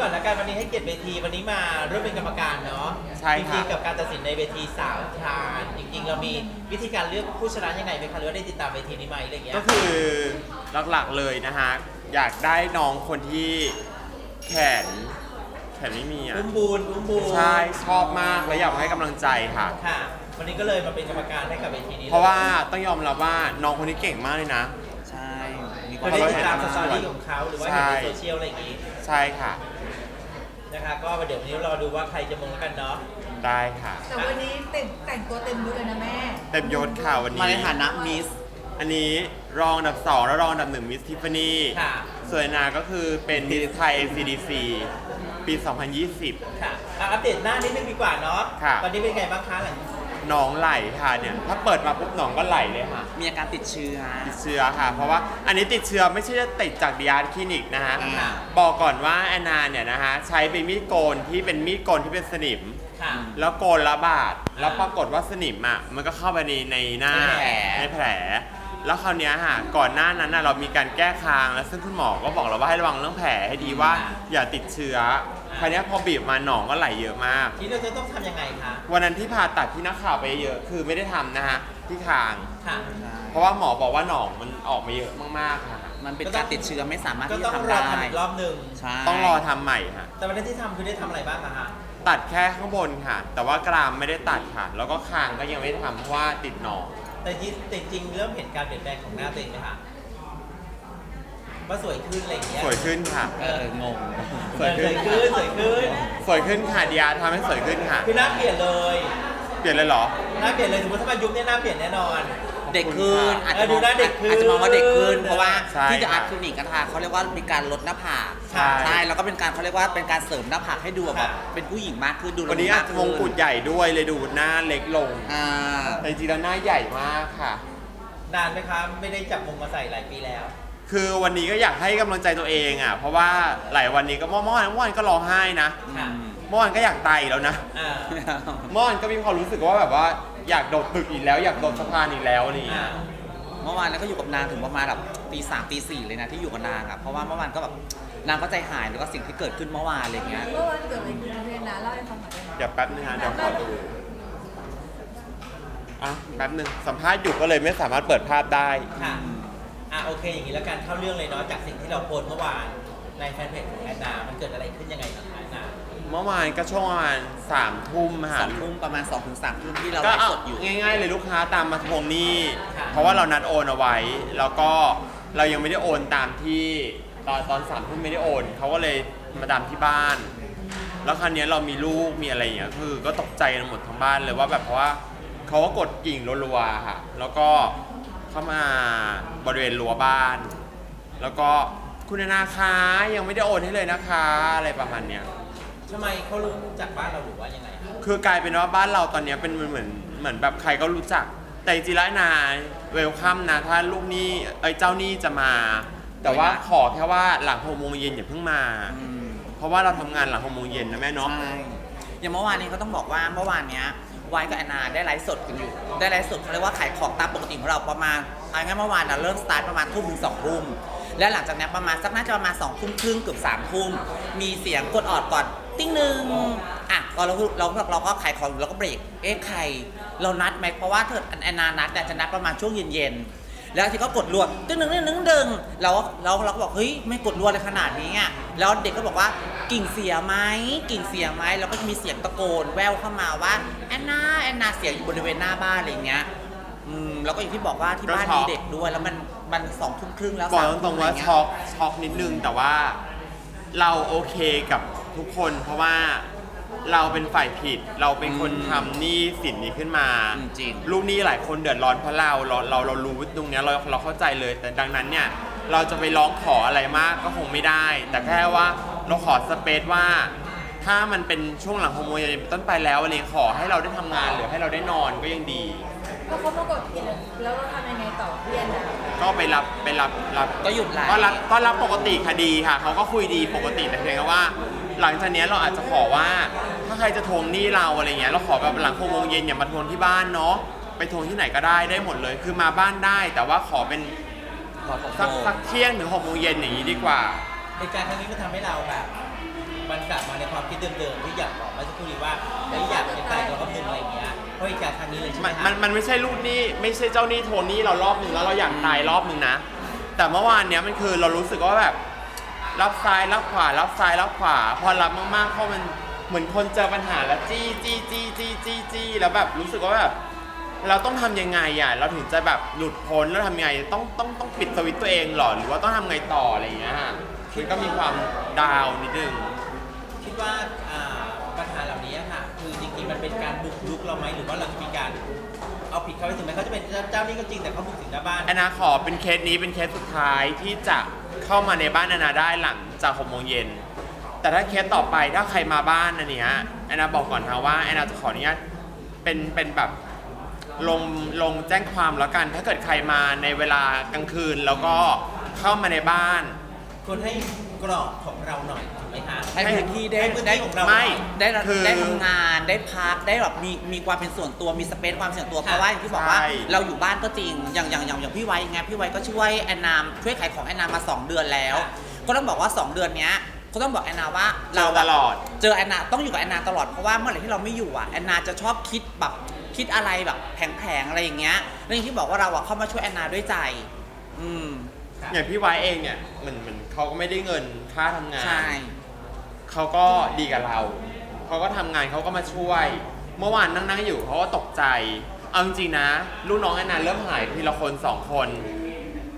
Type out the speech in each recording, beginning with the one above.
ก่อนละกันวันนี้ให้เกียรติเวทีวันนี้มาร่วมเป็นกรรมการเนาะใช่ค่ะจริงๆกับการตัดสินในเวทีสาวทานจริงๆ เรามีวิธีการเลือกผู้ชนะยังไงไหมคะหรือว่าได้ติดตามเวทีนี้ไหมอะไรอย่างเงี้ย ก็คือหลักๆเลยนะฮะ อยากได้น้องคนที่แขนแขนไม่มีอะอุ้มบูนอุ้มบูนใช่ชอบมากและอยากให้กำลังใจค่ะ ค่ะ วันนี้ก็เลยมาเป็นกรรมการให้กับเวทีนี้เพราะว่าต้องยอมรับว่าน้องคนนี้เก่งมากเลยนะ ใช่ มีคก็วามได้ติดตามสเพราะตอเราเห็นรี่ของเขาหรือว่าเห็นในโซเชียลอะไรอย่างงี้ ใช่ค่ะ นะคะก็เดี๋ยววันนี้รอดูว่าใครจะมงแล้วกันเนาะได้ค่ะ แต่วันนี้แต่งแต่งตัวเต็มยศเลยนะแม่ เต็มยศค่ะวันมานี้ในฐานะมิส อันนี้รองอันดับ 2 และรองอันดับ 1 มิสทิฟฟานี่ค่ะส่วนนาก็คือเป็นมิสไทย CDC ปี 2020 ค่ะอะอัปเดตหน้านิดนึงดีกว่าเนาะค่ะ ตอนนี้เป็นไงบ้างคะหลัง หนองไหลค่ะเนี่ยถ้าเปิดมาปุ๊บหนองก็ไหลเลยค่ะ มีอาการติดเชื้อ ติดเชื้อค่ะ เพราะว่าอันนี้ติดเชื้อไม่ใช่จะติดจากดิอาร์คลินิกนะฮะอ่าบอกก่อนว่าแอนนาเนี่ยนะฮะใช้เป็นมีดโกนที่เป็นมีดโกนที่เป็นสนิม ค่ะ แล้วโกนระบาด แล้วปรากฏว่าสนิมอะมันก็เข้าไปในในหน้า ในแผล ในแผล แล้วคราวเนี้ยฮะก่อนหน้านั้นน่ะเรามีการแก้คางแล้วซึ่งคุณหมอก็บอกเราว่าให้ระวังเรื่องแผลให้ดีว่า อย่าติดเชื้อคราวเนี้ยพอบีบมาหนองก็ไหลเยอะมาก ทีนี้เราจะต้องทำยังไงคะวันนั้นที่ผ่าตัดที่นักข่าวไปเยอะคือไม่ได้ทำนะฮะที่คาง ค่ะ เพราะว่าหมอบอกว่าหนองมันออกมาเยอะมากๆค่ะ มันเป็นการติดเชื้อไม่สามารถก็ที่ต้จะองทำรอได้ทำอีกรอบหนึ่งใช่ต้องรอทำใหม่ค่ะ แต่วันนี้ที่ทำคือได้ทำอะไรบ้างอะคะตัดแค่ข้างบนค่ะ แต่ว่ากรามไม่ได้ตัดค่ะ แล้วก็คางก็ยังไม่ได้ทำเพราะว่าติดหนอง แต่จริงแต่จริงๆเริ่มเห็นการเปลี่ยนแปลงของหน้าตัวเองไหมคะว่าสวยขึ้นอะไรอย่างเงี้ยสวยขึ้นค่ะ เอองงสวยขึ้น สวยขึ้น สวยขึ้นสวยขึ้นค่ะดีอาร์ทำให้สวยขึ้นค่ะ คือหน้าเปลี่ยนเลย เปลี่ยนเลยเหรอ หน้าเปลี่ยนเลยสมมติถ้ามายุคเนี้หน้าเปลี่ยนแน่นอน เด็กขึ้นอาจจะเออดูหน้าเด็กขึ้นอาจจะมองว่าเด็กขึ้น เพราะว่าใช่ที่จะค่ะอาร์ตคลินิกกันค่ะเขาเรียกว่ามีการลดหน้าผากใช่ ใช่แล้วก็เป็นการเขาเรียกว่าเป็นการเสริมหน้าผากให้ดูแบบค่ะเป็นผู้หญิงมากขึ้นดูวันนี้อาจจะมงกุฎใหญ่ด้วยเลยดูหน้าเล็กลง อ่า แต่จริงๆแล้วหน้าใหญ่มากค่ะ นานไหมคะไม่ได้จับมงมาใส่หลายปีแล้ว คือวันนี้ก็อยากให้กำลังใจตัวเองอะ เพราะว่าหลายวันนี้ก็เมื่อวานเมื่อวานก็ร้องไห้นะค่ะ เมื่อวานก็อยากตายอีกแล้วนะ อ่า เมื่อวานก็มีความรู้สึกว่าแบบว่า อยากโดดตึกอีกแล้ว อยากโดดสะพานอีกแล้วอะไรอย่างอ่าเงี้ย เมื่อวานแล้วก็อยู่กับนางถึงประมาณแบบตีสามตีสี่เลยนะที่อยู่กับนางอะเพราะว่าเมื่อวานก็แบบนางก็ใจหายแล้วก็สิ่งที่เกิดขึ้นเมื่อวานอะไรเงี้ย เมื่อวันเกิดอะไรขึ้นนะเรียนนะเล่าให้ฟังหน่อยได้ไหมเดี๋ยวแป๊บนึงฮะเดี๋ยวขอดูอะแป๊บนึงสัมภาษณ์อยู่ก็เลยไม่สามารถเปิดภาพได้ ค่ะ อะโอเคอย่างนี้แล้วกันเข้าเรื่องเลยเนาะจากสิ่งที่เราโพสต์เมื่อวานในแฟนเพจของแอนนา มันเกิดอะไรขึ้นยังไงกับแอนนา เมื่อวานก็ช่วงประมาณสามทุ่มสค่ะองทุ่มประมาณ2อถึงสามทุ่มที่เราก็ไลฟ์เอาสดอยู่ ง่าย ๆ เลยลูกค้าตามมาทวงหนี้เพราะว่าเรานัดโอนเอาไว้ แล้วก็เรายังไม่ได้โอนตามที่ตอนตอนสามทุ่มไม่ได้โอนเขาก็เลยมาตามที่บ้าน แล้วครั้นี้ยเรามีลูกมีอะไรอย่างเงี้ยคือก็ตกใจกันหมดทั้งบ้านเลยว่าแบบเพราะว่าเขาก็กดกิ่งรัวๆค่ะ แล้วก็เข้ามาบริเวณรั้วบ้าน แล้วก็คุณนานาคะยังไม่ได้โอนให้เลยนะคะ อะไรประมาณเนี้ย ทำไมเขารู้จากบ้านเราหรือว่ายังไงคะคือกลายเป็นว่าบ้านเราตอนเนี้ยเป็นเหมือนเหมือนเหมือนแบบใครก็รู้จัก แต่จริงๆแล้วนายเวลคัมนะถ้าลูกหนี้เอ้ยเจ้าหนี้จะมา แต่ว่าขอแค่ว่าหลังหกโมงเย็นอย่าเพิ่งมาอืมเพราะว่าเราทำงานหลังหกโมงเย็นนะแม่เนาะ ใช่อย่างเมื่อวานนี้ก็ต้องบอกว่าเมื่อวานเนี้ยไวายกับแอนนาได้ไลฟ์สดกันอยู่ ได้ไลฟ์สดเขาเรียกว่าขายของตามปกติของเราประมาณเอางั้นเมื่อวานเราเริ่มสตาร์ทประมาณทุ่มถึงสองทุ่มและหลังจากนั้นประมาณสักน่าจะประมาณสองทุ่มครึ่งเกือบสามทุ่มมีเสียงกดออดก่อน ติ้งหนึ่งอะก็เราเราเราเราก็ขายของอยู่แล้วก็เบรก เอ๊ะใคร เรานัดไหมเพราะว่าเธอแอนนานัดเนี่ยจะนัดประมาณช่วงเย็นๆแล้วที่ก็กดรัวตึ้งหนึ่งตึ้งหนึ่งตึ้งหนึ่งเราเราเราก็บอกเฮ้ยไม่กดรัวเลยขนาดนี้อะแล้วเด็กก็บอกว่ากิ่งเสียไหมกิ่งเสียไหมแล้วก็จะมีเสียงตะโกนแววเข้ามาว่าแอนนาแอนนาเสียงอยู่บริเวณหน้าบ้านอะไรอย่างเงี้ยอืมแล้วก็อย่างที่บอกว่าที่บ้านก็ช็มีอกเด็กด้วยแล้วมันมันสองทุ่มครึ่งแล้วบอกสมตรงๆว่าะไเยช็อกช็อกนิดนึงแต่ว่าเราโอเคกับ ทุกคนเพราะว่าเราเป็นฝ่ายผิดเราเป็นคนทำหนี้สินนี้ขึ้นมาอืมจริง ลูกหนี้หลายคนเดือดร้อนเพราะเราเราเราเรารู้ตรงเนี้ยเราเราเข้าใจเลย แต่ดังนั้นเนี่ยเราจะไปร้องขออะไรมากก็คงไม่ได้ แต่แค่ว่าเราขอสเปซว่า ถ้ามันเป็นช่วงหลังโฮโมเนต้นไปแล้วอะไรขอให้เราได้ทำงานหรือให้เราได้นอนก็ยังดี พอเขามากดกินแล้วเราทำยังไงต่อเรียนนะก็ไปรับไปรับรับ ก็หยุดไลฟ์ก็รับก็รับปกติคดีค่ะเขาก็คุยดีปกติแต่เพียงแต่ว่า หลังจากเนี้ยเราอาจจะขอว่า ถ้าใครจะทวงหนี้เราอะไรเงี้ยเราขอแบบหลังหกโมงเย็นอย่ามาทวงที่บ้านเนาะไปทวงที่ไหนก็ได้ได้หมดเลย คือมาบ้านได้ แต่ว่าขอเป็นขอขอโทสักษสักเที่ยงถึงหกโมงเย็นอย่างนี้ดีกว่า เหตุการณ์ครั้งนี้มันทำให้เราแบบ มันกลับมาในความคิดเดิมๆที่อยากบอกเมื่อสักครู่นี้ว่าไม่อยากเป็นตายตัวรอบหนึ่งอะไรอย่างเงี้ยเพราะเหตุการณ์ครั้งนี้เลยใช่ไหมมันคะมันมันไม่ใช่ลูกหนี้ไม่ใช่เจ้าหนี้โทนหนี้เรารอบหนึ่งแล้วเราอยากตายรอบหนึ่งนะ แต่เมื่อวานเนี้ยมันคือเรารู้สึกว่าแบบ รับซ้ายรับขวารับซ้ายรับขวา พอรับมากๆเพราะมันเหมือนคนเจอปัญหาแล้วจี้จี้จี้จี้จี้จี้แล้วแบบรู้สึกว่าแบบเราต้องทำยังไงอะเราถึงจะแบบหลุดพ้นแล้วทำยังไงต้องต้องต้องปิดสวิตช์ตัวเองหรอหรือว่าต้องทำไงต่ออะไรอย่างเงี้ยฮะมันก็มีความดาวน์นิดนึงคิดว่าอ่าปัญหาเหล่านี้ค่ะ คือจริงๆมันเป็นการบุกรุกเราไหมหรือว่าเราจะมีการเอาผิดเขาไปถึงแม้เขาจะเป็นเจ้าหนี้ก็จริงแต่เขาบุกถึงหน้าบ้านแอนนาขอเป็นเคสนี้เป็นเคสสุดท้ายที่จะ เข้ามาในบ้านแอนาได้หลังจากหกโมงเย็น แต่ถ้าเคสต่อไปถ้าใครมาบ้านอันเนี้ยแอนนาบอกก่อนนะว่าแอนนาจะขออนุญาตเป็นเป็นแบบลงลงแจ้งความแล้วกัน ถ้าเกิดใครมาในเวลากลางคืนแล้วก็เข้ามาในบ้าน คนให้กรอบของเราหน่อย ให้พื้นที่ได้ให้พื้นได้ที่ของเราไม่ได้คือได้ทำงานได้พักได้แบบมีมีความเป็นส่วนตัวมีสเปซความส่วนตัวเพราะว่าอย่างที่บอกว่าใช่ เราอยู่บ้านก็จริงอย่างอย่างอย่างอย่างพี่ไว้ไงพี่ไว้ก็ช่วยแอนนามช่วยขายของแอนนามมา2เดือนแล้ว ก็ต้องบอกว่า2เดือนเนี้ยก็ต้องบอกแอนนาว่าเจอตลอด เจอแอนนาต้องอยู่กับแอนนาตลอดเพราะว่าเมื่อไหร่ที่เราไม่อยู่อะแอนนาจะชอบคิดแบบคิดอะไรแบบแผงๆอะไรอย่างเงี้ยแล้วอย่างที่บอกว่าเราอะเข้ามาช่วยแอนนาด้วยใจ อืม อย่างพี่ไว้เองเนี่ยเหมือนเหมือนเขาก็ไม่ได้เงินค่าทำงาน ใช่ เขาก็ดีกับเรา เขาก็ทำงานเขาก็มาช่วย เมื่อวานนั่งๆอยู่เขาก็ตกใจ เอาจริงๆนะ ลูกน้องแอนนาเริ่มหายทีละคนสองคน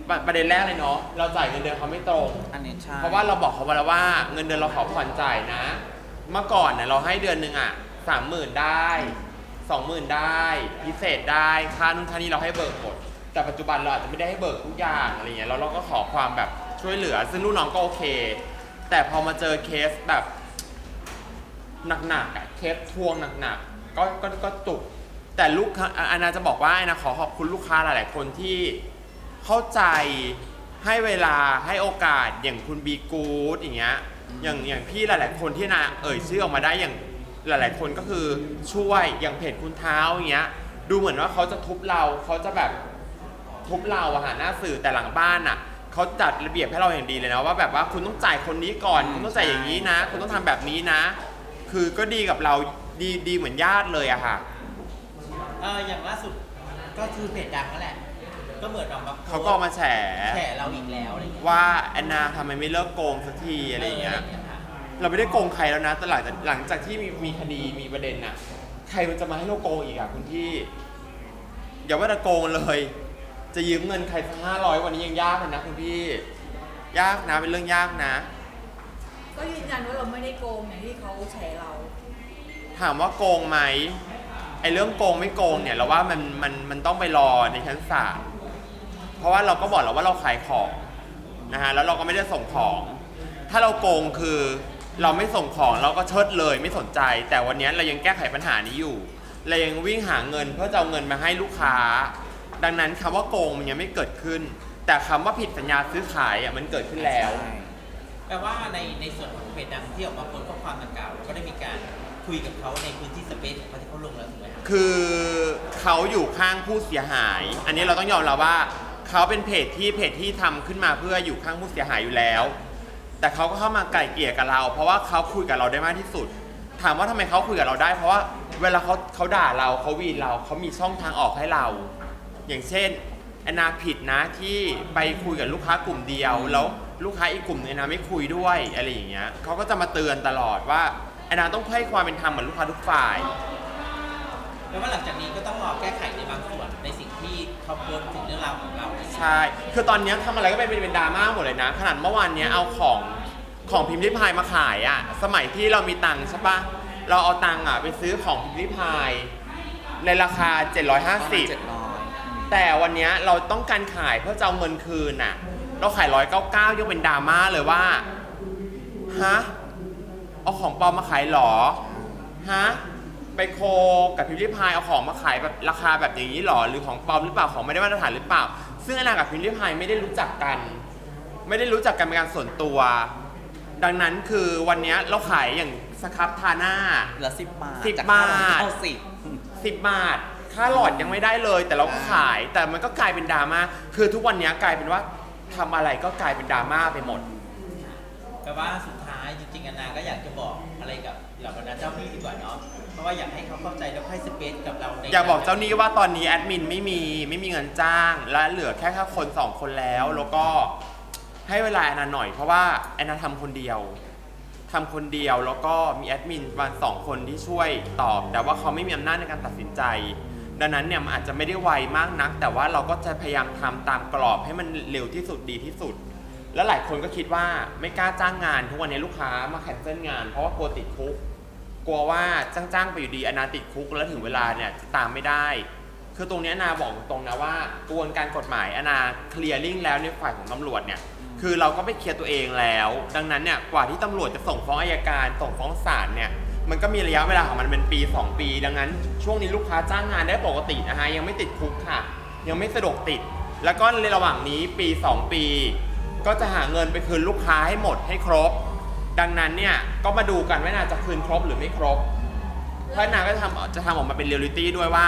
ประประเด็นแรกเลยเนาะ เราจ่ายเงินเดือนเขาไม่ตรง อันนี้ใช่เพราะว่าเราบอกเขาไปแล้วว่าเงินเดือนเราขอผ่อนจ่ายนะ เมื่อก่อนเนี่ยเราให้เดือนหนึ่งอะสามหมื่นได้สองหมื่นได้ พิเศษได้ค่านู่นค่านี้เราให้เบิกหมดแต่ปัจจุบันเราอาจจะไม่ได้ให้เบิกทุกอย่างอะไรเงี้ยแล้วเราก็ขอความแบบช่วยเหลือ ซึ่งลูกน้องก็โอเค แต่พอมาเจอเคสแบบหนักๆอะเคสทวงหนักๆก็ก็ก็จุกแต่ลูกค้าอะอานาจะบอกว่าอานาขอขอบคุณลูกค้าหลายๆคนที่เข้าใจให้เวลาให้โอกาสอย่างคุณบีกูดอย่างเงี้ยอย่างอย่างพี่หลาย ๆ คนที่นาเอ่ยชื่อออกมาได้อย่างหลาย ๆ คนก็คือช่วยอย่างเพจคุณเท้าอย่างเงี้ยดูเหมือนว่าเขาจะทุบเราเขาจะแบบทุบเราอะหาหน้าสื่อแต่หลังบ้านอะ เขาจัดระเบียบให้เราอย่างดีเลยนะว่าแบบว่าคุณต้องจ่ายคนนี้ก่อน คุณต้องจ่ายอย่างนี้นะ คุณต้องทำแบบนี้นะ คือก็ดีกับเราดีดีเหมือนญาติเลยอะค่ะ เอออย่างล่าสุดก็คือเพจดังนั่นแหละ ก็เหมือนแบบว่าเขาก็เอามาแฉแฉเราอีกแล้วอะไรอย่างเงี้ยว่าแอนนาทำไมไม่เลิกโกงสักทีอะไรอย่างเงี้ยค่ะเราไม่ได้โกงใครแล้วนะแต่หลังจากหลังจากที่มีมีคดีมีประเด็นน่ะ ใครมันจะมาให้เราโกงอีกอะคุณพี่ อย่าว่าแต่โกงเลย จะยืมเงินใครสักห้าร้อยวันนี้ยังยากเลยนะคุณพี่ ยากนะเป็นเรื่องยากนะ ก็ยืนยันว่าเราไม่ได้โกงอย่างที่เขาแฉเรา ถามว่าโกงไหมไอ้เรื่องโกงไม่โกงเนี่ยเราว่ามันมันมันต้องไปรอในชั้นศาลเพราะว่าเราก็บอกแล้วว่าเราขายของนะฮะแล้วเราก็ไม่ได้ส่งของ ถ้าเราโกงคือเราไม่ส่งของเราก็เชิดเลยไม่สนใจ แต่วันนี้เรายังแก้ไขปัญหานี้อยู่เรายังวิ่งหาเงินเพื่อจะเอาเงินมาให้ลูกค้า ดังนั้นคำว่าโกงมันยังไม่เกิดขึ้น แต่คำว่าผิดสัญญาซื้อขายอะมันเกิดขึ้นแล้วแปลว่าในในส่วนของเพจดังที่ออกมาโพสต์ข้อความดังกล่าวเราก็ได้มีการคุยกับเขาในพื้นที่สเปซของเขาที่เขาลงแล้วถูกไหมครับคือเขาอยู่ข้างผู้เสียหาย อันนี้เราต้องยอมรับว่าเขาเป็นเพจที่เพจที่ทำขึ้นมาเพื่ออยู่ข้างผู้เสียหายอยู่แล้ว แต่เขาก็เข้ามาไกล่เกลี่ยกับเรา เพราะว่าเขาคุยกับเราได้มากที่สุด ถามว่าทำไมเขาคุยกับเราได้ เพราะว่าเวลาเขาเขาด่าเราเขาวีนเราเขามีช่องทางออกให้เรา อย่างเช่นแอนนาผิดนะที่ไปคุยกับลูกค้ากลุ่มเดียว แล้วลูกค้าอีกกลุ่มนึงแอนนาไม่คุยด้วยอะไรอย่างเงี้ยเขาก็จะมาเตือนตลอดว่าแอนนาต้องให้ความเป็นธรรมกับลูกค้าทุกฝ่าย แปลว่าหลังจากนี้ก็ต้องรอแก้ไขในบางส่วนในสิ่งที่เขาโพสต์ถึงเรื่องราวของเราใช่ คือตอนเนี้ยทำอะไรก็เป็นเป็นดราม่าหมดเลยนะ ขนาดเมื่อวานเนี้ยเอาของของพิมพ์ริพายมาขายอะสมัยที่เรามีตังค์ใช่ปะเราเอาตังค์อะไปซื้อของพิมพ์ริพายในราคาเจ็ดร้อย750 แต่วันเนี้ยเราต้องการขายเพื่อจะเอาเงินคืนอะเราขาย199ยังเป็นดราม่าเลยว่า ฮะ เอาของปลอมมาขายเหรอ ฮะ ไปโคกับพิมพ์ริพายเอาของมาขายแบบราคาแบบอย่างนี้เหรอ หรือของปลอมหรือเปล่า ของไม่ได้มาตรฐานหรือเปล่า ซึ่งอนากับพิมพ์ริพายไม่ได้รู้จักกัน ไม่ได้รู้จักกันเป็นการส่วนตัว ดังนั้นคือวันเนี้ยเราขายอย่างสครับทาหน้า เหลือสิบบาทสิบจากบาทเก้าสิบ10บาท ค่าหลอดยังไม่ได้เลย แต่เราก็ขาย แต่มันก็กลายเป็นดราม่าคือทุกวันเนี้ยกลายเป็นว่าทำอะไรก็กลายเป็นดราม่าไปหมด แปลว่าสุดท้ายจริงๆอนนาก็อยากจะบอกเหล่าบรรดาเจ้าหนี้ดีกว่าเนาะเพราะว่าอยากให้เขาเข้าใจแล้วให้สเปซกับเราในอยากบอกเจ้าหนี้ว่าตอนนี้แอดมินไม่มีไม่มีเงินจ้าง และเหลือแค่แค่คนสองคนแล้ว แล้วก็ให้เวลาแอนนาหน่อยเพราะว่าแอนนาทำคนเดียวทำคนเดียวแล้วก็มีแอดมินประมาณสองคนที่ช่วยตอบ แต่ว่าเขาไม่มีอำนาจในการตัดสินใจ ดังนั้นเนี่ยมันอาจจะไม่ได้ไวมากนัก แต่ว่าเราก็จะพยายามทำตามกรอบให้มันเร็วที่สุดดีที่สุด แล้วหลายคนก็คิดว่าไม่กล้าจ้างงานทุกวันนี้ลูกค้ามาแคนเซิลงาน เพราะว่ากลัวติดคุก กลัวว่าจ้างจ้างๆไปอยู่ดีอนาติดคุกแล้วถึงเวลาเนี่ยจะตามไม่ได้ คือตรงเนี้ยนาบอกตรงนะว่ากระบวนการกฎหมายอนาเคลียร์ลิงแล้วในฝ่ายของตำรวจเนี่ยคือเราก็ไปเคลียร์ตัวเองแล้ว ดังนั้นเนี่ยกว่าที่ตำรวจจะส่งฟ้องอายการส่งฟ้องศาลเนี่ย มันก็มีระยะเวลาของมันเป็นปี 2 ปี ดังนั้น ช่วงนี้ลูกค้าจ้างงานได้ปกตินะฮะยังไม่ติดคุกค่ะ ยังไม่สะดวกติด แล้วก็ในระหว่างนี้ปี 2 ปี ก็จะหาเงินไปคืนลูกค้าให้หมดให้ครบ ดังนั้นเนี่ยก็มาดูกันว่านาจะคืนครบหรือไม่ครบเพราะนาก็จะทำจะทำออกมาเป็นเรียลลิตี้ด้วยว่า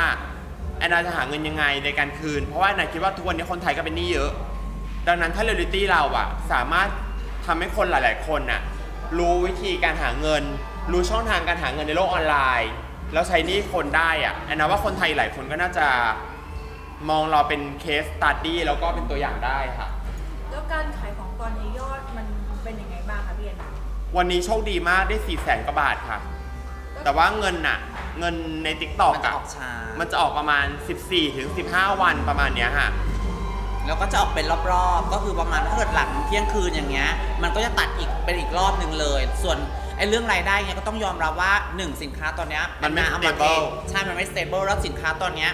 แอนนาจะหาเงินยังไงในการคืน เพราะว่าแอนนาคิดว่าทุกวันนี้คนไทยก็เป็นหนี้เยอะ ดังนั้นถ้าเรียลลิตี้เราอะสามารถทำให้คนหลาย ๆ คนน่ะรู้วิธีการหาเงิน รู้ช่องทางการหาเงินในโลกออนไลน์ แล้วใช้หนี้คนได้อะแอนนาว่าคนไทยหลายคนก็น่าจะมองเราเป็นเคสตัดดี้แล้วก็เป็นตัวอย่างได้ค่ะ แล้วการขายของตอนนี้ยอดมันเป็นยังไงบ้างคะพี่แอนนาวันนี้โชคดีมากได้4ี่แสนกว่าบาทค่ะ แต่ว่าเงินน่ะ เงินใน t ิ k t o k มันจะอะออกช้ามันจะออกประมาณ 14ถึง15 วันประมาณเนี้ยค่ะ แล้วก็จะออกเป็นรอบๆ ก็คือประมาณถ้าเกิดหลังเที่ยงคืนอย่างเงี้ย มันก็จะตัดอีกเป็นอีกรอบหนึ่งเลย ส่วน ไอ้เรื่องรายได้เนี้ยก็ต้องยอมรับว่า 1 สินค้าตอนเนี้ยมันไม่เอามาเท stable ใช่ มันไม่ stable แล้วสินค้าตอนเนี้ย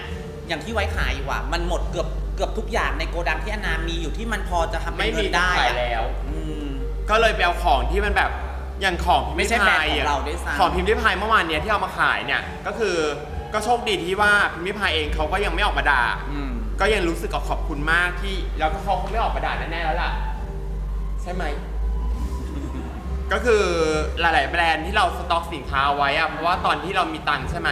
อย่างที่ไว้ขายอยู่อะมันหมดเกือบเกือบทุกอย่างในโกดังที่อนามีอยู่ที่มันพอจะทำเป็นไม่มีเงินจะได้ขายอะแล้ว อืม ก็เลยไปเอาของที่มันแบบอย่างของพิมพ์ไม่ใช่ริพายแบรนด์ของอะเราด้วยซ้ำ ของพิมพ์ริพายเมื่อวานเนี้ยที่เอามาขายเนี่ยก็คือก็โชคดีที่ว่าพิมพ์ริพายเองเขาก็ยังไม่ออกมาด่าอืม ก็ยังรู้สึกขอบคุณมากที่แล้วก็เขาคงไม่ออกมาด่าแน่ๆแล้วล่ะ ใช่ไหม ก็คือหลาย ๆ แบรนด์ที่เราสต็อกสินค้าไว้อะเพราะว่าตอนที่เรามีตังค์ใช่ไหม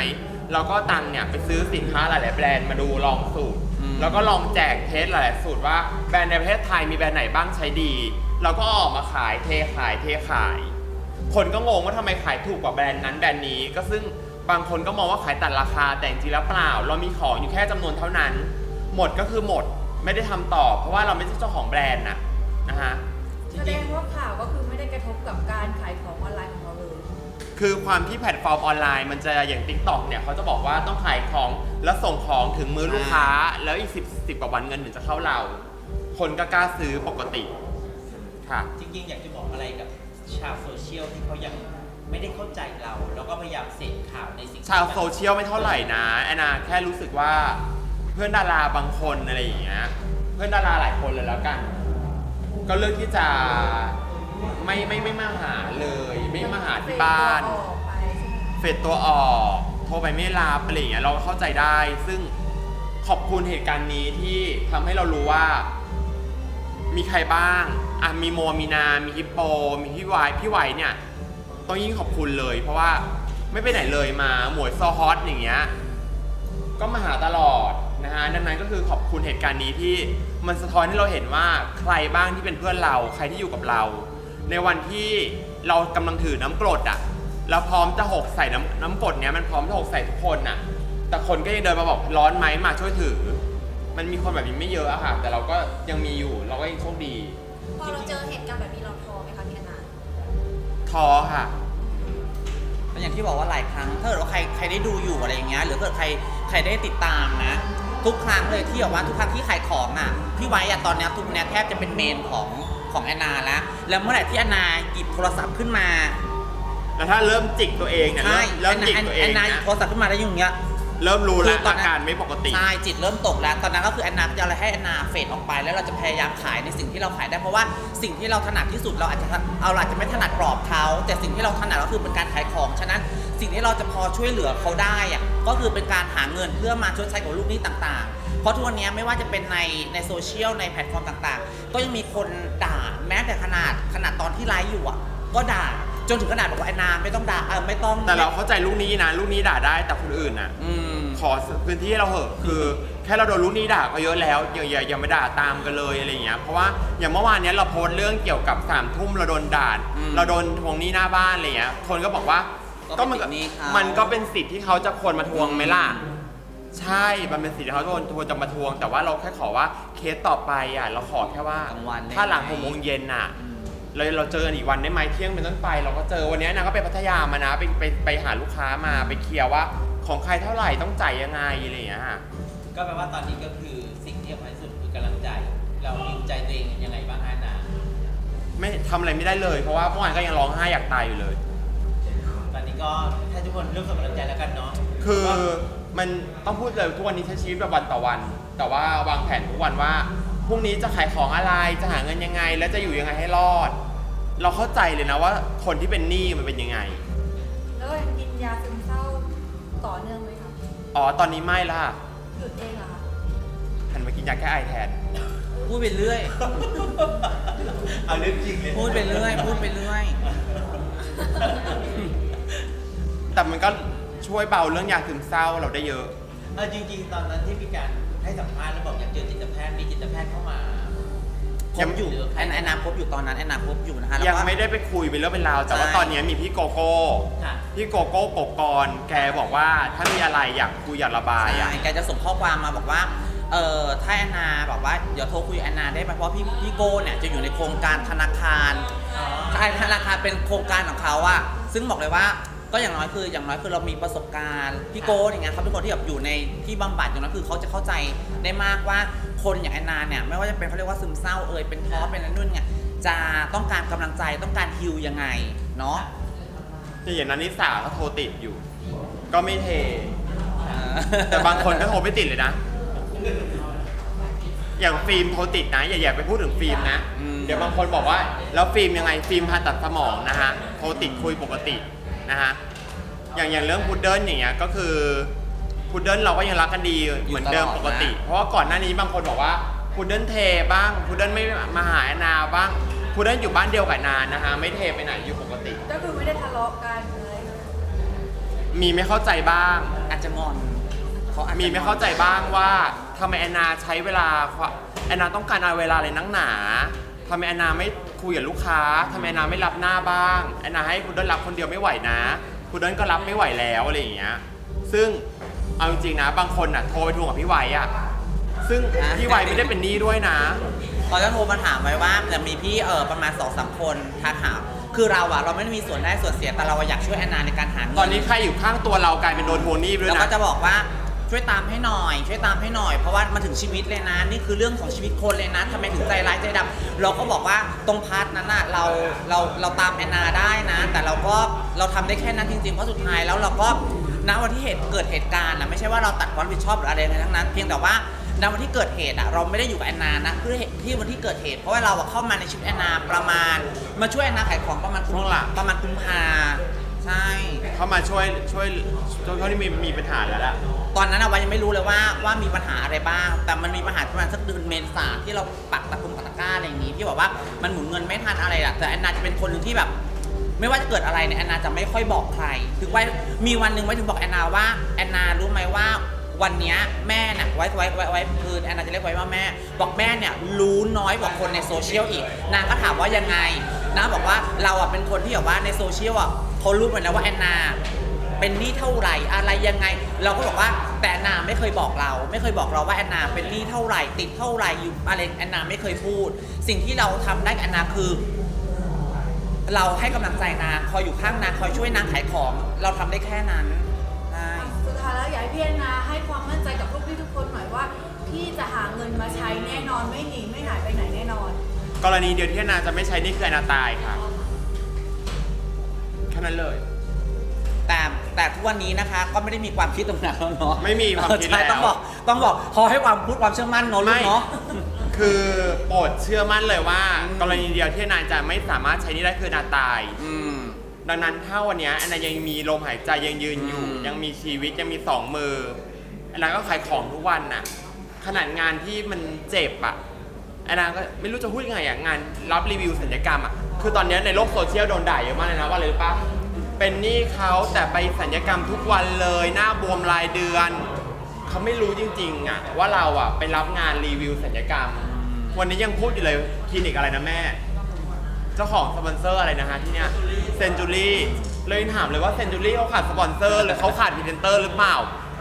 เราก็ตังค์เนี่ยไปซื้อสินค้าหลาย ๆ แบรนด์มาดูลองสูตรอืมแล้วก็ลองแจกเทสหลาย ๆ สูตรว่าแบรนด์ในประเทศไทยมีแบรนด์ไหนบ้างใช้ดี เราก็ออกมาขายเทขายเทขาย คนก็งงว่าทำไมขายถูกกว่าแบรนด์นั้นแบรนด์นี้ก็ซึ่งบางคนก็มองว่าขายตัดราคาแต่จริงๆแล้วเปล่า เรามีของอยู่แค่จำนวนเท่านั้น หมดก็คือหมดไม่ได้ทำต่อ เพราะว่าเราไม่ใช่เจ้าของแบรนด์นะนะฮะ จแสดริงงว่าข่าวก็คือไม่ได้กระทบกับการขายของออนไลน์ของเราเลยคือความที่แพลตฟอร์มออนไลน์มันจะอย่าง Tik t o k เนี่ยเขาจะบอกว่าต้องขายของแล้วส่งของถึงมือลูกค้า แล้วอีก10 10กว่าวันเงินถึงจะเข้าเรา คนก็กล้าซื้อปกติค่ะๆจริง ๆ อยากจะบอกอะไรกับชาวโซเชียลที่เขายังไม่ได้เข้าใจเรา แล้วก็พยายามเสพข่าวในสิ่งที่ชาวโซเชียลไม่เท่าไหร่นะแอนนาแค่รู้สึกว่าเพื่อนดาราบางคนอะไรอย่างเงี้ยเพื่อนดาราหลายคนเลยแล้วกัน ก็เลือกที่จะไม่ไม่ไม่มาหาเลย ไม่มาหาที่บ้านเฟซตัวออกไปใช่ไหมเฟดตัวออกโทรไปไม่รับอะไรอย่างเงี้ยเราก็เข้าใจได้ ซึ่งขอบคุณเหตุการณ์นี้ที่ทำให้เรารู้ว่า มีใครบ้างอะมีโมมีนา มีฮิปโป มีพี่วายพี่ไวเนี่ยต้องยิ่งขอบคุณเลย เพราะว่าไม่ไปไหนเลยมาหมวยซอฮอตอย่างเงี้ย ก็มาหาตลอด นะฮะดังนั้นก็คือขอบคุณเหตุการณ์นี้ที่มันสะท้อนให้เราเห็นว่าใครบ้างที่เป็นเพื่อนเรา ใครที่อยู่กับเรา ในวันที่เรากำลังถือน้ำกรดอะแล้วพร้อมจะหกใส่น้ำน้ำกรดเนี้ยมันพร้อมจะหกใส่ทุกคนอะแต่คนก็ยังเดินมาบอกร้อนไหมมาช่วยถือ มันมีคนแบบนี้ไม่เยอะอะค่ะ แต่เราก็ยังมีอยู่เราก็ยังโชคดีพอเราเจอเหตุการณ์แบบนี้เราท้อไหมคะพี่แอนนาท้อค่ะก็อย่างที่บอกว่าหลายครั้งถ้าเกิดว่าใครใครได้ดูอยู่อะไรอย่างเงี้ยหรือเกิดใครใครได้ติดตามนะ ทุกครั้งเลยที่แบบว่าทุกครั้งที่ขายของอะพี่ไว้อะตอนเนี้ยทุกเนี้ยแทบจะเป็นเมนของของแอนนาแล้วแล้วเมื่อไหร่ที่แอนนาหยิบโทรศัพท์ขึ้นมาแล้วถ้าเริ่มจิกตัวเองเนี่ยใช่เริ่มเริ่มจิกแอนตัวเอแองนนาหยินะบโทรศัพท์ขึ้นมาแล้วอย่างเงี้ย เริ่มรู้คืแล้วอตอนอานั้น การไม่ปกติ ใช่จิตเริ่มตกแล้ว ตอนนั้นก็คือแอนนาจะอะไรให้แอนนาเฟดออกไป แล้วเราจะพยายามขายในสิ่งที่เราขายได้เพราะว่าสิ่งที่เราถนัดที่สุดเราอาจจะเอาเราอาจจะไม่ถนัดกรอบเขาแต่สิ่งที่เราถนัดก็คือเป็นการขายของฉะนั้นสิ่งที่เราจะพอช่วยเหลือเขาได้อะก็คือเป็นการหาเงินเพื่อมาชดใช้กับลูกหนี้ต่างๆ เพราะทุกวันนี้ไม่ว่าจะเป็นในในโซเชียลในแพลตฟอร์มต่างๆ ก็ยังมีคนด่าแม้แต่ขนาดขนาดตอนที่ไลฟ์อยู่อะก็ด่า จนถึงขนาดบอกว่าแอนนาไม่ต้องด่าเออไม่ต้องแต่เราเข้าใจลูกนี้นะลูกนี้ด่าได้แต่คนอื่นน่ะ อืม ขอพื้นที่ให้เราเหอะคือแค่เราโดนลูกนี้ด่าก็เยอะแล้วอย่าอย่าอย่ามาด่าตามกันเลยอะไรอย่างเงี้ยเพราะว่าอย่างเมื่อวานเนี้ยเราโพสต์เรื่องเกี่ยวกับสามทุ่มเราโดนด่าอืมเราโดนทวงหนี้หน้าบ้านอะไรเงี้ยคนก็บอกว่าก็มัมันนก็ก็นี่เขา มันก็เป็นสิทธิ์ที่เขาจะควรมาทวงไหมล่ะ ใช่มันเป็นสิทธิ์ที่เขาควรควรจะมาทวง แต่ว่าเราแค่ขอว่าเคสต่อไปอะเราขอแค่ว่ากลางวันได้ถ้าหลังไหม หกโมงเย็นอะ อืม เราเราเจอกันอีกวันได้ไหมเที่ยงเป็นต้นไป เราก็เจอวันนี้นางก็ไปพัทยามานะไปไปไปหาลูกค้ามาไปเคลียร์ว่าของใครเท่าไหร่ต้องจ่ายยังไงอะไรอย่างเงี้ยฮะก็แปลว่าตอนนี้ก็คือสิ่งที่สำคัญที่สุดคือกำลังใจ เราดิวใจตัวเองยังไงบ้างฮะนาไม่ทำอะไรไม่ได้เลย เพราะว่าเมื่อวานก็ยังร้องไห้อยากตายอยู่เลย ตอนนี้ก็ให้ทุกคนร่วมส่งกำลังใจแล้วกันเนาะคือมันต้องพูดเลยทุกวันนี้ใช้ชีวิตแบบวันต่อวัน แต่ว่าวางแผนทุกวันว่า พรุ่งนี้จะขายของอะไรจะหาเงินยังไง แล้วจะอยู่ยังไงให้รอด เราเข้าใจเลยนะว่าคนที่เป็นหนี้มันเป็นยังไง แล้วยังกินยาซึมเศร้าต่อเนื่องไหมคะอ๋อตอนนี้ไม่ละหยุดเองเหรอคะหันมากินยาแก้ไอแทน พูดไปเรื่อย เอาเรื่องจริงเลยพูดไปเรื่อย พูดไปเรื่อย แต่มันก็ช่วยเบาเรื่องยาซึมเศร้าเราได้เยอะ เออจริง ๆ ตอนนั้นที่มีการ ให้สัมภาษณ์แล้วบอกอยากเจอจิตแพทย์มีจิตแพทย์เข้ามาพบอยู่แอนแอนนาพบอยู่ตอนนั้นแอนนาพบอยู่นะคะแล้วยังก็ ไม่ได้ไปคุยเป็นเรื่องเป็นราวแต่ว่าใช่ ตอนนี้มีพี่โกโก้ค่ะ พี่โกโก้ปกกรณ์แกบอกว่าถ้ามีอะไรอยากคุยอยากระบายอะ ใช่แกจะส่งข้อความมาบอกว่า เออถ้าแอนนาบอกว่า เดี๋ยวโทรคุยกับแอนนาได้ไหมเพราะพี่พี่โก้เนี่ยจะอยู่ในโครงการธนาคาร อ๋อ ใช่ธนาคารเป็นโครงการของเขาอะซึ่งบอกเลยว่า ก็อย่างน้อยคืออย่างน้อยคือเรามีประสบการณ์พี่โก้อย่างเงี้ยเขาเป็นคนที่แบบอยู่ในที่บำบัดอย่างน้อยคือเขาจะเข้าใจได้มากว่าคนอย่างแอนนาเนี่ยไม่ว่าจะเป็นเขาเรียกว่าซึมเศร้าเอ่ยเป็นท้อเป็นอะไรนู่นเนี่ยจะต้องการกำลังใจต้องการฮิลยังไงเนาะจะอย่างนั้นนิสาก็โทรติดอยู่ ก็ไม่เทเออแต่บางคนก็โทรไม่ติดเลยนะ อย่างฟิล์มโทรติดนะอย่าอย่าไปพูดถึงฟิล์มนะอืมเดี๋ยวบางคนบอกว่า แล้วฟิล์มยังไงฟิล์มผ่าตัดสมองนะฮะโทรติดคุยปกติ นะฮะอย่างอย่างเรื่องพุดเดิ้ลอย่างเงี้ยก็คือพุดเดิ้ลเราก็ยังรักกันดีเหมือนเดิมปกติ เพราะว่าก่อนหน้านี้บางคนบอกว่าพุดเดิ้ลเทบ้างพุดเดิ้ลไม่มาหาแอนนาบ้างพุดเดิ้ลอยู่บ้านเดียวกับแอนนานะฮะไม่เทไปไหนอยู่ปกติ ก็คือไม่ได้ทะเลาะกันเลยมีไม่เข้าใจบ้าง อาจจะงอนเขาอาจจะมีไม่เข้าใจบ้างว่าทำไมแอนนาใช้เวลาแอนนาต้องการเอาเวลาเลยนักหนา ทำไมแอนนาไม่คุยกับลูกค้าทำไมแอนนาไม่รับหน้าบ้างแอนนาให้คุณเดินรับคนเดียวไม่ไหวนะคุณเดินก็รับไม่ไหวแล้วอะไรอย่างเงี้ยซึ่งเอาจริงๆนะ บางคนอะโทรไปทวงกับพี่ไวอะซึ่งพี่ไวไม่ได้เป็นหนี้ด้วยนะเขาจะโทรมาถามไว้ว่าจะมีพี่เออประมาณสองสามคนทักหาคือเราอะเราไม่ได้มีส่วนได้ส่วนเสียแต่เราอะอยากช่วยแอนนาในการหาเงินตอนนี้ใครอยู่ข้างตัวเรากลายเป็นโดนทวงหนี้ไปด้วยแล้วนะ ก็จะบอกว่า ช่วยตามให้หน่อย ช่วยตามให้หน่อยเพราะว่ามาถึงชีวิตเลยนะนี่คือเรื่องของชีวิตคนเลยนะทำไมถึงใจร้ายใจดำเราก็บอกว่าตรงพาร์ทนั้นน่ะเราเราเราตามแอนนาได้นะ แต่เราก็เราทำได้แค่นั้นจริงๆเพราะสุดท้ายแล้วเราก็ณวันที่เหตุเกิดเหตุการณ์นะไม่ใช่ว่าเราตัดความรับผิดชอบหรืออะไรทั้งนั้น เพียงแต่ว่าณวันที่เกิดเหตุอะเราไม่ได้อยู่กับแอนนานะคือที่วันที่เกิดเหตุเพราะว่าเราอะเข้ามาในชีวิตแอนนาประมาณ มาช่วยแอนนาขายของประมาณช่วงหลังประมาณกุมภาใช่ เข้ามาช่วยช่วยช่วยเขาที่มีมีปัญหาแล้วล่ะ ตอนนั้นอะวายังไม่รู้เลยว่าว่ามีปัญหาอะไรบ้าง แต่มันมีปัญหาประมาณสักเดือนเมษาที่เราปักตะกุมปักตะกร้าอะไรอย่างนี้ที่บอกว่ามันหมุนเงินไม่ทันอะไรอะแต่แอนนาจะเป็นคนหนึ่งที่แบบ ไม่ว่าจะเกิดอะไรเนี่ยแอนนาจะไม่ค่อยบอกใคร ถึงไว้มีวันหนึ่งไว้ถึงบอกแอนนาว่าแอนนารู้ไหมว่าวันเนี้ยแม่น่ะไว้ไว้ไว้ไว้คือแอนนาจะเรียกไว้ว่าแม่ บอกแม่เนี่ยรู้น้อยกว่าคนในโซเชียลอีกนางก็ถามว่ายังไงนางบอกว่าเราอะเป็นคนที่แบบว่าในโซเชียลอะ เขารู้หมดแล้วว่าแอนนา เป็นหนี้เท่าไหร่อะไรยังไง เราก็บอกว่าแต่แอนนาไม่เคยบอกเรา ไม่เคยบอกเราว่าแอนนาเป็นหนี้เท่าไหร่ ติดเท่าไหร่อยู่อะไรแอนนาไม่เคยพูด สิ่งที่เราทำได้กับแอนนาคือ เราให้กำลังใจนางคอยอยู่ข้างนางคอยช่วยนางขายของ เราทำได้แค่นั้นใช่สุดท้ายแล้วอยากให้พี่แอนนาให้ความมั่นใจกับลูกพี่ทุกคนหน่อยว่า พี่จะหาเงินมาใช้แน่นอนไม่หนีไม่หายไปไหนแน่นอน กรณีเดียวที่แอนนาจะไม่ใช้นี่คือแอนนาตายค่ะ แค่นั้นเลย แต่แต่ทุกวันนี้นะคะ ก็ไม่ได้มีความคิดตรงนั้นแล้วเนาะไม่มีความคิดใช่แล้ว ต้องบอกต้องบอกขอให้ความพูดความเชื่อมั่นเนาะลูกเนาะ คือโปรดเชื่อมั่นเลยว่า อืม กรณีเดียวที่แอนนาจะไม่สามารถใช้หนี่ได้คือแอนนาตาย อืม ดังนั้นถ้าวันเนี้ยแอนนายังมีลมหายใจยังยืนอยู่ อืม ยังมีชีวิตยังมีสองมือแอนนาก็ขายของทุกวันน่ะขนาดงานที่มันเจ็บอะ แอนนาก็ไม่รู้จะพูดยังไงอะงานรับรีวิวสัญญกรรมอะคือตอนเนี้ยในโลกโซเชียลโดนด่าเยอะมากเลยนะว่าอะไรรู้ปะเป็นหนี้เขาแต่ไปสัญญกรรมทุกวันเลยหน้าบวมรายเดือน เขาไม่รู้จริงๆอะว่าเราอะไปรับงานรีวิวสัญญกรรม วันนี้ยังพูดอยู่เลยคลินิกอะไรนะแม่ เจ้าของสปอนเซอร์อะไรนะฮะที่เนี้ยเซนจูรี่เลยถามเลยว่าเซนจูรี่เขาขาดสปอนเซอร์หรือเขาขาดพรีเซนเตอร์หรือเปล่า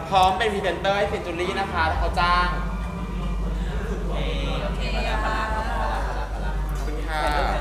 พร้อมเป็นพรีเซนเตอร์ให้เซนจูรี่นะคะถ้าเขาจ้าง Right.